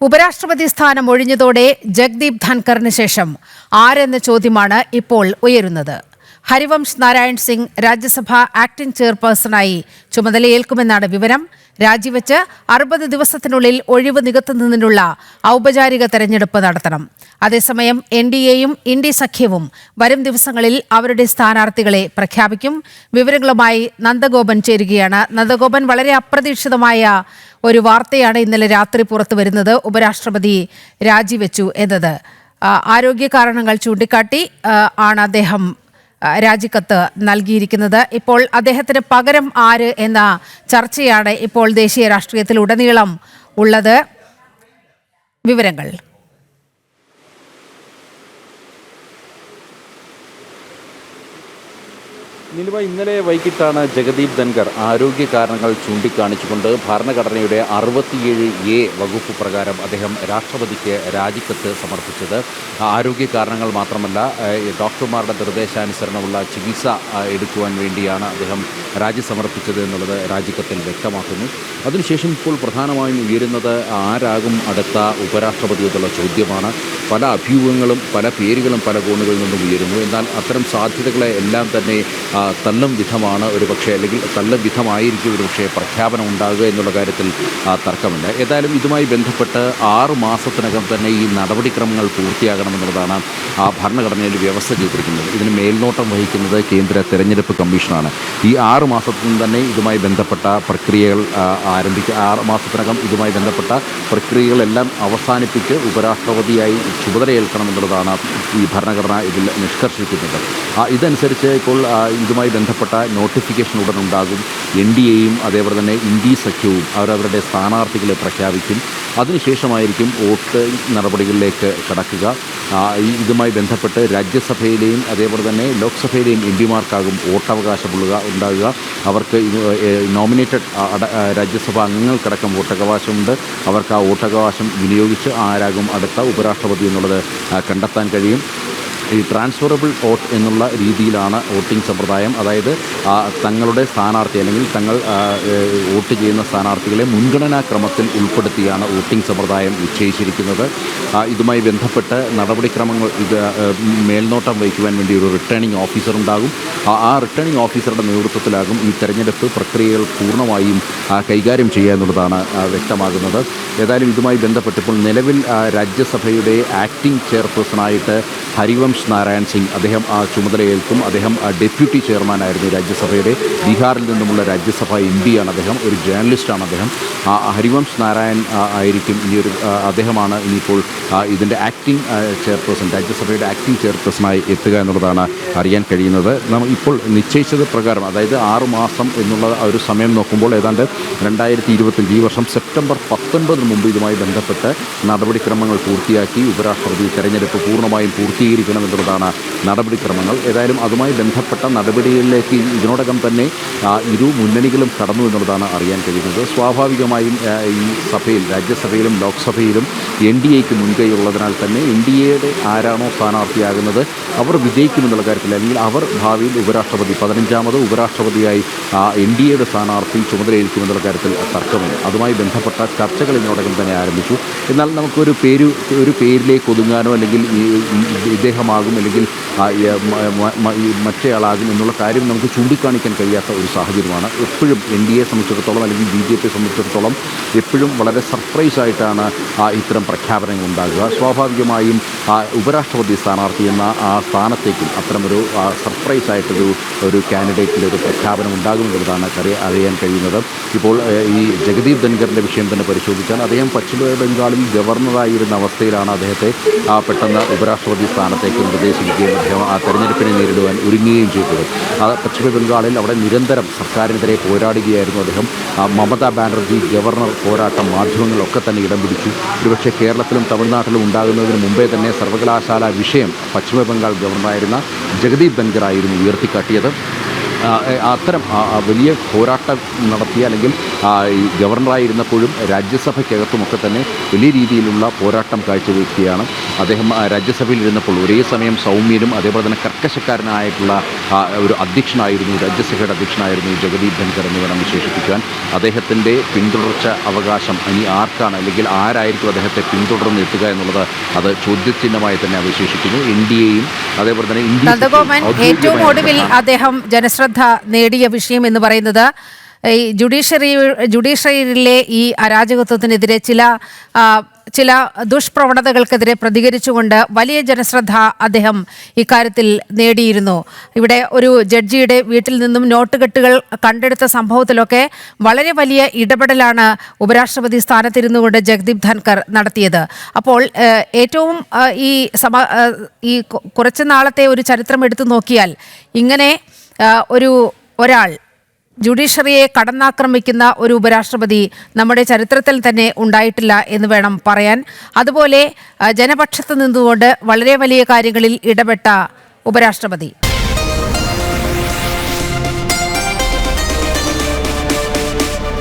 ഉപരാഷ്ട്രപതി സ്ഥാനം ഒഴിഞ്ഞതോടെ ജഗ്ദീപ് ധൻഖറിന് ശേഷം ആരെന്ന ചോദ്യമാണ് ഇപ്പോൾ ഉയരുന്നത്. ഹരിവംശ് നാരായൺ സിംഗ് രാജ്യസഭ ആക്ടിംഗ് ചെയർപേഴ്സണായി ചുമതലയേൽക്കുമെന്നാണ് വിവരം. രാജിവെച്ച് അറുപത് ദിവസത്തിനുള്ളിൽ ഒഴിവ് നികത്തുന്നതിനുള്ള ഔപചാരിക തെരഞ്ഞെടുപ്പ് നടത്തണം. അതേസമയം എൻ ഡി എയും ഇന്ത്യ സഖ്യവും വരും ദിവസങ്ങളിൽ അവരുടെ സ്ഥാനാർത്ഥികളെ പ്രഖ്യാപിക്കും. വിവരങ്ങളുമായി നന്ദഗോപൻ ചേരുകയാണ്. നന്ദഗോപൻ വളരെ അപ്രതീക്ഷിതമായ ഒരു വാർത്തയാണ് ഇന്നലെ രാത്രി പുറത്തു വരുന്നത്. ഉപരാഷ്ട്രപതി രാജിവെച്ചു എന്നത്. ആരോഗ്യ കാരണങ്ങൾ ചൂണ്ടിക്കാട്ടി ആണ് അദ്ദേഹം രാജിക്കത്ത് നൽകിയിരിക്കുന്നത്. ഇപ്പോൾ അദ്ദേഹത്തിന് പകരം ആര് എന്ന ചർച്ചയാണ് ഇപ്പോൾ ദേശീയ രാഷ്ട്രീയത്തിൽ ഉടനീളം ഉള്ളത്. വിവരങ്ങൾ. നിലുവ ഇന്നലെ വൈകിട്ടാണ് ജഗദീപ് ധൻകർ ആരോഗ്യ കാരണങ്ങൾ ചൂണ്ടിക്കാണിച്ചുകൊണ്ട് ഭരണഘടനയുടെ അറുപത്തിയേഴ് എ വകുപ്പ് പ്രകാരം അദ്ദേഹം രാഷ്ട്രപതിക്ക് രാജിക്കത്ത് സമർപ്പിച്ചത്. ആരോഗ്യ കാരണങ്ങൾ മാത്രമല്ല ഡോക്ടർമാരുടെ നിർദ്ദേശാനുസരണമുള്ള ചികിത്സ എടുക്കുവാൻ വേണ്ടിയാണ് അദ്ദേഹം രാജി സമർപ്പിച്ചത് എന്നുള്ളത് രാജിക്കത്തിൽ വ്യക്തമാക്കുന്നു. അതിനുശേഷം ഇപ്പോൾ പ്രധാനമായും ഉയരുന്നത് ആരാകും അടുത്ത ഉപരാഷ്ട്രപതി എന്നുള്ള ചോദ്യമാണ്. പല അഭ്യൂഹങ്ങളും പല പേരുകളും പല കോണുകളിൽ നിന്നും ഉയരുന്നു. എന്നാൽ അത്തരം സാധ്യതകളെ എല്ലാം തന്നെ തള്ളും വിധമാണ് ഒരു പക്ഷേ അല്ലെങ്കിൽ തള്ളും വിധമായിരിക്കും ഒരു പക്ഷേ പ്രഖ്യാപനം ഉണ്ടാകുക എന്നുള്ള കാര്യത്തിൽ തർക്കമില്ല. ഏതായാലും ഇതുമായി ബന്ധപ്പെട്ട് ആറ് മാസത്തിനകം തന്നെ ഈ നടപടിക്രമങ്ങൾ പൂർത്തിയാകണമെന്നുള്ളതാണ് ആ ഭരണഘടനയിൽ വ്യവസ്ഥ ചെയ്തിരിക്കുന്നത് ഇതിന് മേൽനോട്ടം വഹിക്കുന്നത് കേന്ദ്ര തെരഞ്ഞെടുപ്പ് കമ്മീഷനാണ്. ഈ ആറ് മാസത്തിനും തന്നെ ഇതുമായി ബന്ധപ്പെട്ട പ്രക്രിയകൾ ആരംഭിക്കുക ആറ് മാസത്തിനകം ഇതുമായി ബന്ധപ്പെട്ട പ്രക്രിയകളെല്ലാം അവസാനിപ്പിച്ച് ഉപരാഷ്ട്രപതിയായി ചുമതലയേൽക്കണം എന്നുള്ളതാണ് ഈ ഭരണഘടന ഇതിൽ നിഷ്കർഷിക്കുന്നത്. ഇതനുസരിച്ച് ഇപ്പോൾ ഇതുമായി ബന്ധപ്പെട്ട നോട്ടിഫിക്കേഷൻ ഉടൻ ഉണ്ടാകും. എൻ ഡി എയും അതേപോലെ തന്നെ ഇന്ത്യ സഖ്യവും അവരവരുടെ സ്ഥാനാർത്ഥികളെ പ്രഖ്യാപിക്കും. അതിനുശേഷമായിരിക്കും വോട്ട് നടപടികളിലേക്ക് കടക്കുക. ഇതുമായി ബന്ധപ്പെട്ട് രാജ്യസഭയിലെയും അതേപോലെ തന്നെ ലോക്സഭയിലെയും എം പിമാർക്കാകും വോട്ടവകാശമുള്ള ഉണ്ടാകുക. അവർക്ക് നോമിനേറ്റഡ് രാജ്യസഭാ അംഗങ്ങൾക്കടക്കം വോട്ടവകാശമുണ്ട്. അവർക്ക് ആ വോട്ടവകാശം വിനിയോഗിച്ച് ആരാകും അടുത്ത ഉപരാഷ്ട്രപതി എന്നുള്ളത് കണ്ടെത്താൻ കഴിയും. ഈ ട്രാൻസ്ഫറബിൾ വോട്ട് എന്നുള്ള രീതിയിലാണ് വോട്ടിംഗ് സമ്പ്രദായം. അതായത് തങ്ങളുടെ സ്ഥാനാർത്ഥി അല്ലെങ്കിൽ തങ്ങൾ വോട്ട് ചെയ്യുന്ന സ്ഥാനാർത്ഥികളെ മുൻഗണനാ ക്രമത്തിൽ ഉൾപ്പെടുത്തിയാണ് വോട്ടിംഗ് സമ്പ്രദായം നിശ്ചയിച്ചിരിക്കുന്നത്. ഇതുമായി ബന്ധപ്പെട്ട് നടപടിക്രമങ്ങൾ ഇത് മേൽനോട്ടം വഹിക്കുവാൻ വേണ്ടി ഒരു റിട്ടേണിംഗ് ഓഫീസർ ഉണ്ടാകും. ആ- റിട്ടേണിംഗ് ഓഫീസറുടെ നേതൃത്വത്തിലാകും ഈ തെരഞ്ഞെടുപ്പ് പ്രക്രിയകൾ പൂർണമായും കൈകാര്യം ചെയ്യുക എന്നുള്ളതാണ് വ്യക്തമാകുന്നത്. ഏതായാലും ഇതുമായി ബന്ധപ്പെട്ട് ഇപ്പോൾ നിലവിൽ രാജ്യസഭയുടെ ആക്ടിംഗ് ചെയർപേഴ്സണായിട്ട് ഹരിവംശ് നാരായൺ സിംഗ് അദ്ദേഹം ആ ചുമതലയേൽക്കും. അദ്ദേഹം ഡെപ്യൂട്ടി ചെയർമാനായിരുന്നു രാജ്യസഭയുടെ. ബീഹാറിൽ നിന്നുമുള്ള രാജ്യസഭ എം പിയാണ് അദ്ദേഹം. ഒരു ജേർണലിസ്റ്റാണ് അദ്ദേഹം. ആ, ഹരിവംശ് നാരായൺ ആയിരിക്കും ഈ ഒരു അദ്ദേഹമാണ് ഇനിയിപ്പോൾ ഇതിന്റെ ആക്ടിംഗ് ചെയർപേഴ്സൺ രാജ്യസഭയുടെ ആക്ടിംഗ് ചെയർപേഴ്സണായി എത്തുക എന്നുള്ളതാണ് അറിയാൻ കഴിയുന്നത്. നമ്മൾ ഇപ്പോൾ നിശ്ചയിച്ചത് പ്രകാരം അതായത് ആറ് മാസം എന്നുള്ള ഒരു സമയം നോക്കുമ്പോൾ ഏതാണ്ട് രണ്ടായിരത്തി ഇരുപത്തഞ്ച് ഈ വർഷം സെപ്റ്റംബർ പത്തൊൻപതിന് മുമ്പ് ഇതുമായി ബന്ധപ്പെട്ട് നടപടിക്രമങ്ങൾ പൂർത്തിയാക്കി. ഉപരാഷ്ട്രപതി തെരഞ്ഞെടുപ്പ് പൂർണമായും പൂർത്തീകരിക്കണം എന്നുള്ളതാണ് നടപടിക്രമങ്ങൾ. ഏതായാലും അതുമായി ബന്ധപ്പെട്ട നടപടികളിലേക്ക് ഇതിനോടകം തന്നെ ഇരു മുന്നണികളും കടന്നു എന്നുള്ളതാണ് അറിയാൻ കഴിയുന്നത്. സ്വാഭാവികമായും ഈ സഭയിൽ രാജ്യസഭയിലും ലോക്സഭയിലും എൻ ഡി എക്ക് മുൻകൈ ഉള്ളതിനാൽ തന്നെ എൻ ഡി എയുടെ ആരാണോ സ്ഥാനാർത്ഥിയാകുന്നത് അവർ വിജയിക്കുമെന്നുള്ള കാര്യത്തിൽ അല്ലെങ്കിൽ അവർ ഭാവിയിൽ ഉപരാഷ്ട്രപതി പതിനഞ്ചാമത് ഉപരാഷ്ട്രപതിയായി എൻ ഡി എയുടെ സ്ഥാനാർത്ഥി ചുമതലയേൽക്കുമെന്നുള്ള കാര്യത്തിൽ തർക്കമില്ല. അതുമായി ബന്ധപ്പെട്ട ചർച്ചകൾ ഇതിനോടകം തന്നെ ആരംഭിച്ചു. എന്നാൽ നമുക്കൊരു പേര് ഒരു പേരിലേക്ക് ഒതുങ്ങാനോ അല്ലെങ്കിൽ ഇദ്ദേഹമാകും അല്ലെങ്കിൽ മറ്റേയാളാകും എന്നുള്ള കാര്യം നമുക്ക് ചൂണ്ടിക്കാണിക്കാൻ കഴിയാത്ത ഒരു സാഹചര്യമാണ്. എപ്പോഴും എൻ ഡി എ സംബന്ധിച്ചിടത്തോളം അല്ലെങ്കിൽ ബി ജെ പിയെ സംബന്ധിച്ചിടത്തോളം എപ്പോഴും വളരെ സർപ്രൈസായിട്ടാണ് ഇത്തരം പ്രഖ്യാപനങ്ങൾ ഉണ്ടാകുക. സ്വാഭാവികമായും ആ, ഉപരാഷ്ട്രപതി സ്ഥാനാർത്ഥി എന്ന ആ സ്ഥാനത്തേക്കും അത്തരമൊരു സർപ്രൈസായിട്ടൊരു ഒരു കാൻഡിഡേറ്റിന്റെ ഒരു പ്രഖ്യാപനം ഉണ്ടാകുമെന്നുള്ളതാണ് അറിയ അറിയാൻ കഴിയുന്നത്. ഇപ്പോൾ ഈ ജഗദീപ് ധൻഖറിന്റെ വിഷയം തന്നെ പരിശോധിച്ചാൽ അദ്ദേഹം പശ്ചിമ ബംഗാളിൽ ഗവർണറായിരുന്ന അവസ്ഥയിലാണ് അദ്ദേഹത്തെ പെട്ടെന്ന് ഉപരാഷ്ട്രപതി സ്ഥാനത്തേക്ക് നിർദ്ദേശിക്കുകയും ആ തെരഞ്ഞെടുപ്പിനെ നേരിടുവാൻ ഒരുങ്ങുകയും ചെയ്തത്. ആ പശ്ചിമ ബംഗാളിൽ അവിടെ നിരന്തരം സർക്കാരിനെതിരെ പോരാടുകയായിരുന്നു അദ്ദേഹം. മമതാ ബാനർജി ഗവർണർ പോരാട്ടം മാധ്യമങ്ങളൊക്കെ തന്നെ ഇടം പിടിച്ചു. ഒരുപക്ഷെ കേരളത്തിലും തമിഴ്നാട്ടിലും ഉണ്ടാകുന്നതിന് മുമ്പേ തന്നെ സർവകലാശാല വിഷയം പശ്ചിമ ബംഗാൾ ഗവർണറായിരുന്ന ജഗദീപ് ധൻഖറായിരുന്നു ഉയർത്തിക്കാട്ടിയത്. അത്തരം വലിയ പോരാട്ടം നടത്തിയ അല്ലെങ്കിൽ ഗവർണറായിരുന്നപ്പോഴും രാജ്യസഭയ്ക്കകത്തുമൊക്കെ തന്നെ വലിയ രീതിയിലുള്ള പോരാട്ടം കാഴ്ചവെക്കുകയാണ്. അദ്ദേഹം രാജ്യസഭയിൽ ഇരുന്നപ്പോൾ ഒരേ സമയം സൗമ്യനും അതേപോലെ തന്നെ കർക്കശക്കാരനായിട്ടുള്ള ഒരു അധ്യക്ഷനായിരുന്നു രാജ്യസഭയുടെ അധ്യക്ഷനായിരുന്നു ജഗദീപ് ധൻകർ എന്ന് വേണം വിശേഷിപ്പിക്കാൻ അദ്ദേഹത്തിന്റെ പിന്തുടർച്ച അവകാശം ഇനി ആർക്കാണ് അല്ലെങ്കിൽ ആരായിരിക്കും അദ്ദേഹത്തെ പിന്തുടർന്ന് എത്തുക എന്നുള്ളത് അത് ചോദ്യചിഹ്നമായി തന്നെ അവശേഷിക്കുന്നു. എൻ ഡി എയും അതേപോലെ തന്നെ ഇന്ത്യ ഏറ്റവും ഒടുവിൽ അദ്ദേഹം ജനശ്രദ്ധ നേടിയ വിഷയം എന്ന് പറയുന്നത് ഈ ജുഡീഷ്യറി ജുഡീഷ്യറിയിലെ ഈ അരാജകത്വത്തിനെതിരെ ചില ചില ദുഷ്പ്രവണതകൾക്കെതിരെ പ്രതികരിച്ചുകൊണ്ട് വലിയ ജനശ്രദ്ധ അദ്ദേഹം ഇക്കാര്യത്തിൽ നേടിയിരുന്നു. ഇവിടെ ഒരു ജഡ്ജിയുടെ വീട്ടിൽ നിന്നും നോട്ടുകെട്ടുകൾ കണ്ടെടുത്ത സംഭവത്തിലൊക്കെ വളരെ വലിയ ഇടപെടലാണ് ഉപരാഷ്ട്രപതി സ്ഥാനത്തിരുന്നു കൊണ്ട് ജഗദീപ് ധൻകർ നടത്തിയത്. അപ്പോൾ ഏറ്റവും ഈ സമ ഈ കുറച്ച് നാളത്തെ ഒരു ചരിത്രം എടുത്തു നോക്കിയാൽ ഇങ്ങനെ ഒരു ഒരാൾ ജുഡീഷ്യറിയെ കടന്നാക്രമിക്കുന്ന ഒരു ഉപരാഷ്ട്രപതി നമ്മുടെ ചരിത്രത്തിൽ തന്നെ ഉണ്ടായിട്ടില്ല എന്ന് വേണം പറയാൻ. അതുപോലെ ജനപക്ഷത്ത് നിന്നുകൊണ്ട് വളരെ വലിയ കാര്യങ്ങളിൽ ഇടപെട്ട ഉപരാഷ്ട്രപതി.